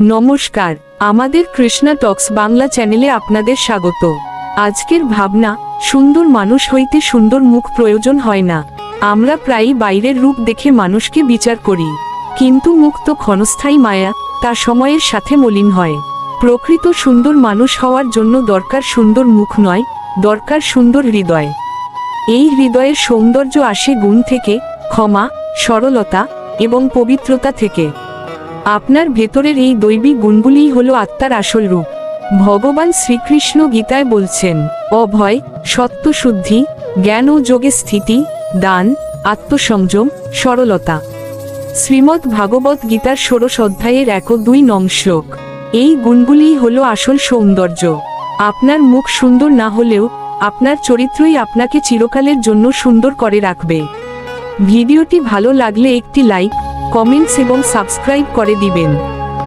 নমস্কার, আমাদের কৃষ্ণা টক্স বাংলা চ্যানেলে আপনাদের স্বাগত। আজকের ভাবনা, সুন্দর মানুষ হইতে সুন্দর মুখ প্রয়োজন হয় না। আমরা প্রায়ই বাইরের রূপ দেখে মানুষকে বিচার করি। কিন্তু মুখ তো ক্ষণস্থায়ী মায়া, তা সময়ের সাথে মলিন হয়। প্রকৃত সুন্দর মানুষ হওয়ার জন্য দরকার সুন্দর মুখ নয়, দরকার সুন্দর হৃদয়। এই হৃদয়ের সৌন্দর্য আসে গুণ থেকে, ক্ষমা, সরলতা, এবং পবিত্রতা থেকে। আপনার ভেতরের এই দৈবী গুণগুলিই হল আত্মার আসল রূপ। ভগবান শ্রীকৃষ্ণ গীতায় বলছেন, অভয়, সত্যশুদ্ধি, জ্ঞান ও যোগে স্থিতি, দান, আত্মসংযম, সরলতা। শ্রীমদ্ ভাগবত গীতার ষোড়শ অধ্যায়ের এক দুই নং শ্লোক। এই গুণগুলিই হল আসল সৌন্দর্য। আপনার মুখ সুন্দর না হলেও আপনার চরিত্রই আপনাকে চিরকালের জন্য সুন্দর করে রাখবে। ভিডিওটি ভালো লাগলে একটি লাইক কমেন্টস এবং সাবস্ক্রাইব করে দিবেন।